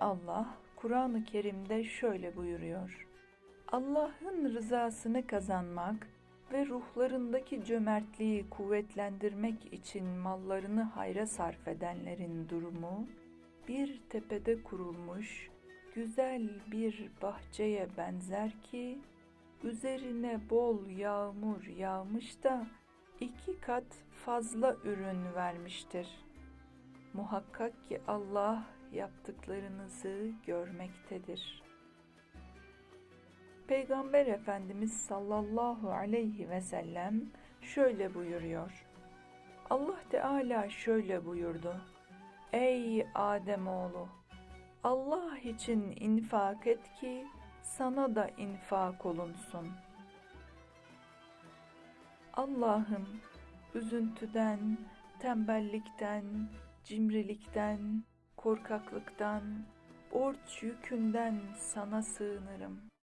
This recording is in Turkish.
Allah Kur'an-ı Kerim'de şöyle buyuruyor. Allah'ın rızasını kazanmak ve ruhlarındaki cömertliği kuvvetlendirmek için mallarını hayra sarf edenlerin durumu bir tepede kurulmuş güzel bir bahçeye benzer ki üzerine bol yağmur yağmış da iki kat fazla ürün vermiştir. Muhakkak ki Allah yaptıklarınızı görmektedir. Peygamber Efendimiz sallallahu aleyhi ve sellem şöyle buyuruyor. Allah Teala şöyle buyurdu. Ey Ademoğlu! Allah için infak et ki sana da infak olunsun. Allah'ım üzüntüden, tembellikten, cimrilikten, korkaklıktan, borç yükünden sana sığınırım.''